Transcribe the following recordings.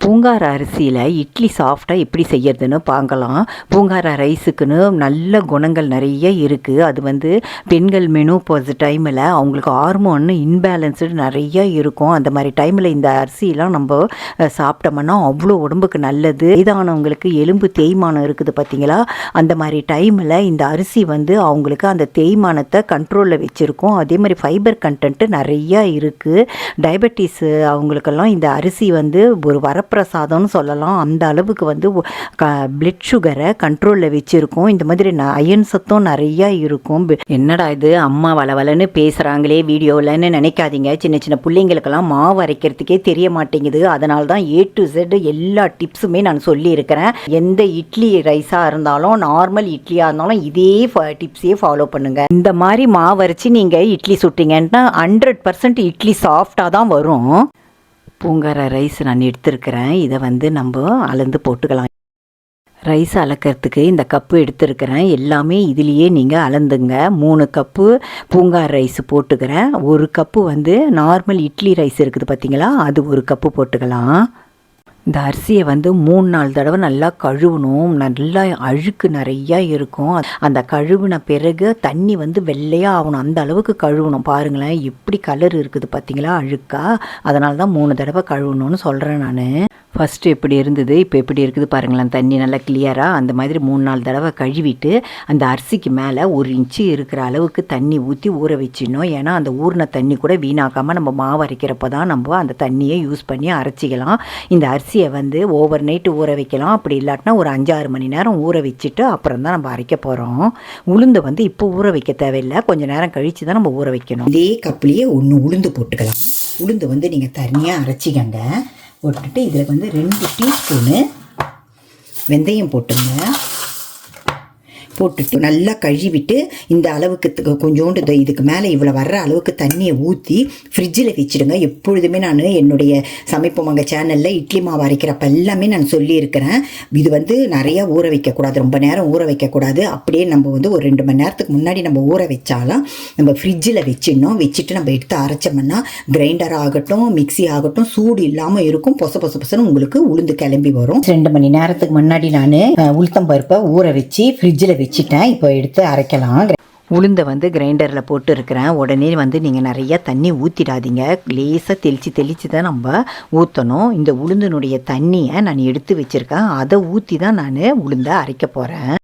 பூங்கார அரிசியில் இட்லி சாஃப்டாக எப்படி செய்யறதுன்னு பார்க்கலாம். பூங்கார ரைஸுக்குன்னு நல்ல குணங்கள் நிறைய இருக்குது அது வந்து பெண்கள் மெனு போகிற டைமில் அவங்களுக்கு ஹார்மோன் இன்பேலன்ஸ்டு நிறைய இருக்கும். அந்த மாதிரி டைமில் இந்த அரிசியெலாம் நம்ம சாப்பிட்டோம்னா அவ்வளோ உடம்புக்கு நல்லது. இதானவங்களுக்கு எலும்பு தேய்மானம் இருக்குது பார்த்தீங்களா அந்த மாதிரி டைமில் இந்த அரிசி வந்து அவங்களுக்கு அந்த தேய்மானத்தை கண்ட்ரோலில் வச்சுருக்கும். அதே மாதிரி ஃபைபர் கண்டென்ட்டு நிறையா இருக்குது டயபெட்டிஸ் அவங்களுக்கெல்லாம் இந்த அரிசி வந்து ஒரு வர வரப்பிரசாதம்னு சொல்லலாம். அந்த அளவுக்கு வந்து க பிளட் சுகரை கண்ட்ரோலில் வச்சுருக்கோம். இந்த மாதிரி ந அயன் சத்தம் நிறையா இருக்கும். என்னடா இது? அம்மா வளவலன்னு பேசுகிறாங்களே வீடியோவில்னு நினைக்காதீங்க. சின்ன சின்ன பிள்ளைங்களுக்கெல்லாம் மாவு அரைக்கிறதுக்கே தெரிய மாட்டேங்குது அதனால தான் ஏ டு செட் எல்லா டிப்ஸுமே நான் சொல்லியிருக்கிறேன். எந்த இட்லி ரைஸாக இருந்தாலும் நார்மல் இட்லியாக இருந்தாலும் இதே டிப்ஸையே ஃபாலோ பண்ணுங்க. இந்த மாதிரி மாவு அரைச்சி நீங்கள் இட்லி சுட்டிங்கன்னா ஹண்ட்ரட் பர்சன்ட் இட்லி சாஃப்டாக தான் வரும். பூங்கார ரைஸ் நான் எடுத்திருக்கிறேன். இதை வந்து நம்ம அளந்து போட்டுக்கலாம். ரைஸ் அளக்கிறதுக்கு இந்த கப்பு எடுத்திருக்கிறேன். எல்லாமே இதுலேயே நீங்கள் அளந்துங்க. மூணு கப்பு பூங்கார் ரைஸ் போட்டுக்கிறேன். ஒரு கப்பு வந்து நார்மல் இட்லி ரைஸ் இருக்குது பார்த்தீங்களா அது ஒரு கப்பு போட்டுக்கலாம். இந்த அரிசியை வந்து மூணு நாலு தடவை நல்லா கழுவணும். நல்லா அழுக்கு நிறையா இருக்கும். அந்த கழுவின பிறகு தண்ணி வந்து வெள்ளையாக ஆகணும். அந்த அளவுக்கு கழுவணும். பாருங்களேன் எப்படி கலர் இருக்குது பார்த்தீங்களா அழுக்கா. அதனால தான் மூணு தடவை கழுவணும்னு சொல்கிறேன் நான். ஃபஸ்ட்டு எப்படி இருந்தது இப்போ எப்படி இருக்குது பாருங்களேன் தண்ணி நல்லா கிளியராக அந்த மாதிரி மூணு நாலு தடவை கழுவிட்டு அந்த அரிசிக்கு மேலே ஒரு இன்ச்சு இருக்கிற அளவுக்கு தண்ணி ஊற்றி ஊற வச்சிடணும். ஏன்னா அந்த ஊறின தண்ணி கூட வீணாக்காமல் நம்ம மாவு அரைக்கிறப்ப தான் நம்ம அந்த தண்ணியை யூஸ் பண்ணி அரைச்சிக்கலாம். இந்த அரிசியை வந்து ஓவர் நைட்டு ஊற வைக்கலாம். அப்படி இல்லாட்டினா ஒரு அஞ்சாறு மணி நேரம் ஊற வச்சுட்டு அப்புறம் தான் நம்ம அரைக்க போகிறோம் உளுந்து வந்து இப்போ ஊற வைக்க தேவையில்லை. கொஞ்சம் நேரம் கழித்து தான் நம்ம ஊற வைக்கணும். இதே கப்லேயே ஒன்று உளுந்து போட்டுக்கலாம். உளுந்து வந்து நீங்கள் தனியாக அரைச்சிக்கங்க. போட்டுட்டு இதில் வந்து ரெண்டு டீஸ்பூனு வெந்தயம் போட்டுங்க போட்டுட்டு நல்லா கழுவிட்டு இந்த அளவுக்கு கொஞ்சோண்டு இதுக்கு மேலே இவ்வளோ வர்ற அளவுக்கு தண்ணியை ஊற்றி ஃப்ரிட்ஜில் வச்சுடுங்க. எப்பொழுதுமே நான் என்னுடைய சமைப்போமாங்க சேனலில் இட்லி மாவு அரைக்கிறப்ப எல்லாமே நான் சொல்லியிருக்கிறேன். இது வந்து நிறையா ஊற வைக்கக்கூடாது. ரொம்ப நேரம் ஊற வைக்கக்கூடாது. அப்படியே நம்ம வந்து ஒரு ரெண்டு மணி நேரத்துக்கு முன்னாடி நம்ம ஊற வச்சாலும் நம்ம ஃப்ரிட்ஜில் வச்சிடணும். வச்சுட்டு நம்ம எடுத்து அரைச்சோம்னா கிரைண்டர் ஆகட்டும் மிக்ஸி ஆகட்டும் சூடு இல்லாமல் இருக்கும். பொச பொச பொசன்னு உங்களுக்கு உளுந்து கிளம்பி வரும். ரெண்டு மணி நேரத்துக்கு முன்னாடி நான் உளுத்தம் பருப்பை ஊற வச்சு ஃப்ரிட்ஜில் வச்சு வச்சுட்டேன் இப்போ எடுத்து அரைக்கலாம் உளுந்தை வந்து கிரைண்டரில் போட்டு இருக்கிறேன் உடனே வந்து நீங்கள் நிறைய தண்ணி ஊற்றிடாதீங்க லேசாக தெளித்து தெளித்து தான் நம்ம ஊற்றணும் இந்த உளுந்தினுடைய தண்ணியை நான் எடுத்து வச்சுருக்கேன். அதை ஊற்றி தான் நான் உளுந்தை அரைக்க போகிறேன்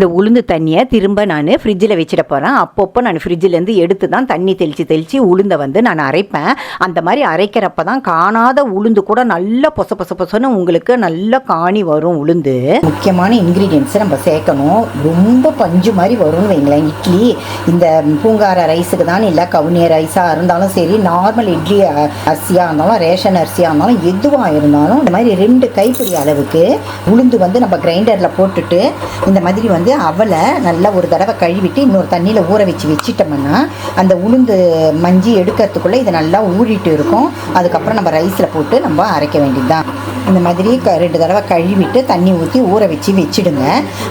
இந்த உளுந்து தண்ணியை திரும்ப நான் ஃப்ரிட்ஜில் வச்சிட போகிறேன் அப்பப்போ நான் ஃப்ரிட்ஜிலேருந்து எடுத்து தான் தண்ணி தெளித்து தெளித்து உளுந்தை வந்து நான் அரைப்பேன். அந்த மாதிரி அரைக்கிறப்ப தான் காணாத உளுந்து கூட நல்ல பொச பொச பொசன்னு உங்களுக்கு நல்ல காணி வரும் உளுந்து. முக்கியமான இன்க்ரீடியன்ஸை நம்ம சேர்க்கணும். ரொம்ப பஞ்சு மாதிரி வரும்னு வைங்களேன். இட்லி இந்த பூங்கார ரைஸுக்கு தான் இல்லை கவுனிய ரைஸாக இருந்தாலும் சரி நார்மல் இட்லி அரிசியாக இருந்தாலும் ரேஷன் அரிசியாக இருந்தாலும் எதுவாக இருந்தாலும் இந்த மாதிரி ரெண்டு கைப்பிடி அளவுக்கு உளுந்து வந்து நம்ம கிரைண்டரில் போட்டுட்டு இந்த மாதிரி வந்து அவலை நல்லா ஒரு தடவை கழுவிட்டு இன்னொரு தண்ணியில் ஊற வச்சு வச்சிட்டோம்னா அந்த உளுந்து மஞ்சி எடுக்கிறதுக்குள்ளே இது நல்லா ஊறிட்டு இருக்கும். அதுக்கப்புறம் நம்ம ரைஸில் போட்டு நம்ம அரைக்க வேண்டியதுதான். இந்த மாதிரி க ரெண்டு தடவை கழுவிட்டு தண்ணி ஊற்றி ஊற வச்சு வச்சுடுங்க.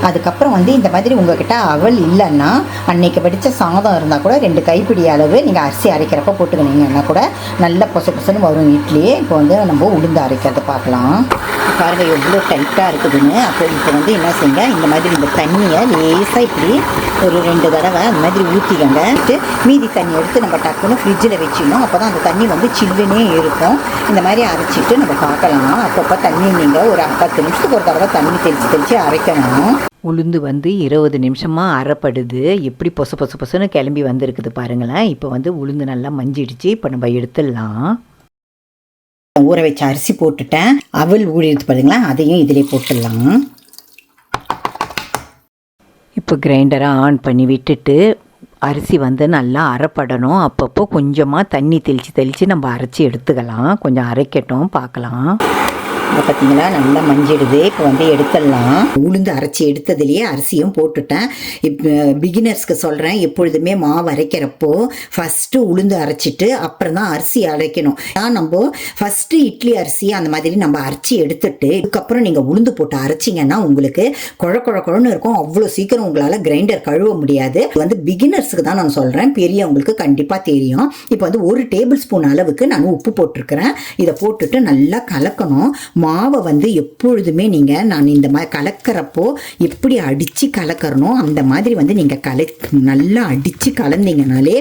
அதுக்கப்புறம் வந்து இந்த மாதிரி உங்ககிட்ட அவல் இல்லைன்னா அன்னைக்கு படித்த சாதம் இருந்தால் கூட ரெண்டு கைப்பிடி அளவு நீங்கள் அரிசி அரைக்கிறப்ப போட்டுக்கினீங்கன்னா கூட நல்ல பொச பொசன்னு வரும் இட்லி இப்போ வந்து நம்ம உளுந்து அரைக்கிறத பார்க்கலாம். பாருங்கள் எவ்வளோ டைட்டாக இருக்குதுன்னு. அப்போ இப்போ வந்து என்ன செய்யுங்க இந்த மாதிரி இந்த தண்ணி தண்ணியை லேசாக இப்படி ஒரு ரெண்டு தடவை அந்த மாதிரி ஊற்றிக்கங்க மீதி தண்ணி எடுத்து நம்ம டக்குன்னு ஃப்ரிட்ஜில் வச்சிடணும். அப்போ தான் அந்த தண்ணி வந்து சில்லுனே இருக்கும். இந்த மாதிரி அரைச்சிட்டு நம்ம பார்க்கலாம். அப்பப்போ தண்ணி நீங்கள் ஒரு பத்து நிமிஷத்துக்கு ஒரு தடவை தண்ணி தெளித்து தெளித்து அரைக்கணும். உளுந்து வந்து இருபது நிமிஷமாக அரைப்படுது எப்படி பொசு பொசு பொசுன்னு கிளம்பி வந்திருக்குது பாருங்களேன். இப்போ வந்து உளுந்து நல்லா மஞ்சிடுச்சு. இப்போ நம்ம எடுத்துடலாம். ஊற வச்ச அரிசி போட்டுட்டேன். அவல் ஊழிடுது பாருங்களா அதையும் இதிலே போட்டுடலாம். இப்போ கிரைண்டரை ஆன் பண்ணி விட்டுட்டு அரிசி வந்து நல்லா அரைப்படணும். அப்பப்போ கொஞ்சமாக தண்ணி தெளித்து தெளித்து நம்ம அரைச்சி எடுத்துக்கலாம். கொஞ்சம் அரைக்கட்டும் பார்க்கலாம். இப்போ பார்த்தீங்களா நல்லா மஞ்சிடுது. இப்போ வந்து எடுத்துடலாம். உளுந்து அரைச்சி எடுத்ததுலேயே அரிசியும் போட்டுட்டேன். இப்போ பிகினர்ஸ்க்கு சொல்கிறேன் எப்பொழுதுமே மாவு அரைக்கிறப்போ ஃபஸ்ட்டு உளுந்து அரைச்சிட்டு அப்புறம் தான் அரிசி அரைக்கணும். ஆனால் நம்ம ஃபஸ்ட்டு இட்லி அரிசி அந்த மாதிரி நம்ம அரைச்சி எடுத்துட்டு இதுக்கப்புறம் நீங்கள் உளுந்து போட்டு அரைச்சிங்கன்னா உங்களுக்கு குழ குழ குழன்னு இருக்கும். அவ்வளோ சீக்கிரம் உங்களால் கிரைண்டர் கழுவ முடியாது. வந்து பிகினர்ஸுக்கு தான் நான் சொல்கிறேன் பெரியவங்களுக்கு கண்டிப்பாக தெரியும். இப்போ வந்து ஒரு டேபிள் ஸ்பூன் அளவுக்கு நான் உப்பு போட்டிருக்கிறேன். இதை போட்டுட்டு நல்லா கலக்கணும். மாவை வந்து எப்பொழுதுமே நீங்கள் நான் இந்த மாதிரி கலக்கிறப்போ எப்படி அடித்து கலக்கிறனோ அந்த மாதிரி வந்து நீங்கள் கலை நல்லா அடித்து கலந்தீங்கனாலே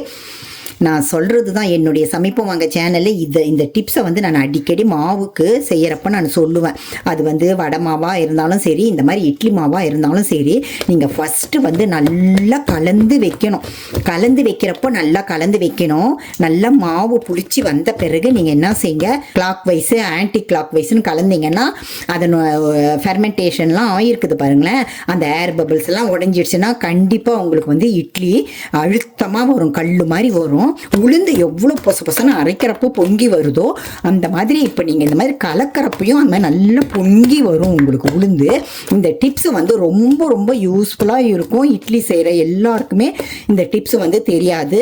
நான் சொல்கிறது தான் என்னுடைய சமைப்பம் வாங்க சேனலில் இது இந்த டிப்ஸை வந்து நான் அடிக்கடி மாவுக்கு செய்கிறப்ப நான் சொல்லுவேன். அது வந்து வடை மாவாக இருந்தாலும் சரி இந்த மாதிரி இட்லி மாவாக இருந்தாலும் சரி நீங்கள் ஃபஸ்ட்டு வந்து நல்லா கலந்து வைக்கணும். கலந்து வைக்கிறப்போ நல்லா கலந்து வைக்கணும். நல்லா மாவு புளிச்சு வந்த பிறகு நீங்கள் என்ன செய்யுங்க? கிளாக் வைஸு ஆன்டி கிளாக் வைஸ்னு கலந்தீங்கன்னா அதன் ஃபெர்மெண்டேஷன்லாம் ஆகிருக்குது பாருங்களேன். அந்த ஏர் பபிள்ஸ்லாம் உடஞ்சிடுச்சுன்னா கண்டிப்பாக உங்களுக்கு வந்து இட்லி அழுத்தமாக வரும் கல் மாதிரி வரும். உளுந்து எவ்வளோ பொச பொசன்னு அரைக்கிறப்போ பொங்கி வருதோ அந்த மாதிரி இப்போ நீங்கள் இந்த மாதிரி கலக்கிறப்பையும் அந்த மாதிரி நல்லா பொங்கி வரும் உங்களுக்கு உளுந்து. இந்த டிப்ஸ் வந்து ரொம்ப ரொம்ப யூஸ்ஃபுல்லாக இருக்கும். இட்லி செய்கிற எல்லாருக்குமே இந்த டிப்ஸ் வந்து தெரியாது.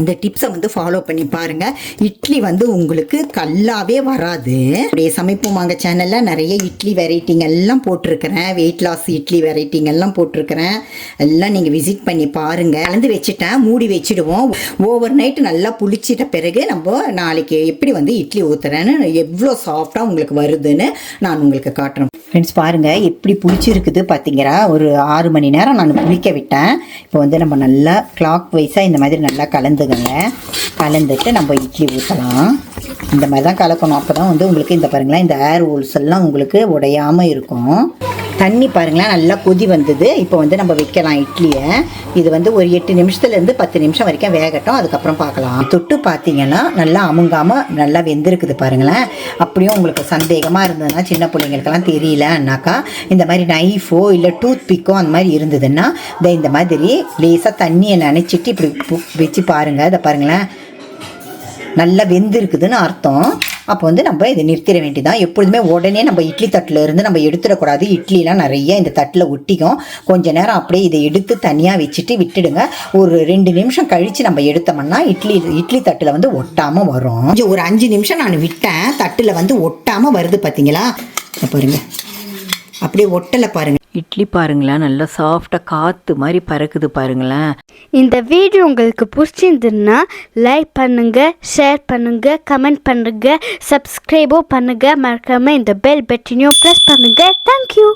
இந்த டிப்ஸை வந்து ஃபாலோ பண்ணி பாருங்கள் இட்லி வந்து உங்களுக்கு கல்லாவே வராது. அப்படியே சமைப்போம் வாங்க சேனலில் நிறைய இட்லி வெரைட்டிங்க எல்லாம் போட்டிருக்கிறேன். வெயிட் லாஸ் இட்லி வெரைட்டிங்க எல்லாம் போட்டிருக்கிறேன். எல்லாம் நீங்கள் விசிட் பண்ணி பாருங்கள் கலந்து வச்சுட்டேன். மூடி வச்சிடுவோம். ஓவர் நைட் நல்லா புளிச்சிட்ட பிறகு நம்ம நாளைக்கு எப்படி வந்து இட்லி ஊற்றுறேன்னு எவ்வளோ சாஃப்டாக உங்களுக்கு வருதுன்னு நான் உங்களுக்கு காட்டுறேன். ஃப்ரெண்ட்ஸ் பாருங்கள் எப்படி புளிச்சிருக்குது பார்த்தீங்கன்னா ஒரு ஆறு மணி நேரம் நான் புளிக்க விட்டேன். இப்போ வந்து நம்ம நல்லா கிளாக் வைஸாக இந்த மாதிரி நல்லா கலந்துக்கங்க. கலந்துட்டு நம்ம இட்லி ஊற்றலாம் இந்த மாதிரி தான் கலக்கணும். அப்போ தான் வந்து உங்களுக்கு இந்த பாருங்களேன் இந்த ஏர் ஹோல்ஸ் எல்லாம் உங்களுக்கு உடையாமல் இருக்கும். தண்ணி பாருங்களேன் நல்லா கொதி வந்தது. இப்போ வந்து நம்ம வைக்கலாம் இட்லியை. இது வந்து ஒரு எட்டு நிமிஷத்துலேருந்து பத்து நிமிஷம் வரைக்கும் வேகட்டும். அதுக்கப்புறம் பார்க்கலாம். தொட்டு பார்த்தீங்கன்னா நல்லா அமுங்காமல் நல்லா வெந்திருக்குது பாருங்களேன். அப்படியும் உங்களுக்கு சந்தேகமாக இருந்ததுன்னா சின்ன பிள்ளைங்களுக்கெல்லாம் தெரியலன்னாக்கா இந்த மாதிரி நைஃபோ இல்லை டூத் பிக்கோ அந்த மாதிரி இருந்ததுன்னா இந்த இந்த மாதிரி லேசாக தண்ணியை நினச்சிட்டு இப்படி வச்சு பாருங்கள் இதை பாருங்களேன். நல்லா வெந்திருக்குதுன்னு அர்த்தம். அப்போ வந்து நம்ம இதை நிறுத்திட வேண்டியதான் எப்பொழுதுமே உடனே நம்ம இட்லி தட்டில் இருந்து நம்ம எடுத்துடக்கூடாது. இட்லிலாம் நிறைய இந்த தட்டில் ஒட்டிக்கும். கொஞ்ச நேரம் அப்படியே இதை எடுத்து தனியாக வச்சுட்டு விட்டுடுங்க. ஒரு ரெண்டு நிமிஷம் கழித்து நம்ம எடுத்தோம்னா இட்லி இட்லி தட்டில் வந்து ஒட்டாமல் வரும். கொஞ்சம் ஒரு அஞ்சு நிமிஷம் நான் விட்டேன். தட்டில் வந்து ஒட்டாமல் வருது பார்த்தீங்களா இதை பாருங்க. அப்படியே ஒட்டலை பாருங்க. இட்லி பாருங்களேன் நல்லா சாஃப்டாக காற்று மாதிரி பறக்குது பாருங்களேன். இந்த வீடியோ உங்களுக்கு பிடிச்சிருந்ததுன்னா லைக் பண்ணுங்க ஷேர் பண்ணுங்க கமெண்ட் பண்ணுங்க சப்ஸ்கிரைபோ பண்ணுங்க. மறக்காம இந்த பெல் பட்டனையும் ப்ரெஸ் பண்ணுங்க. தேங்க்யூ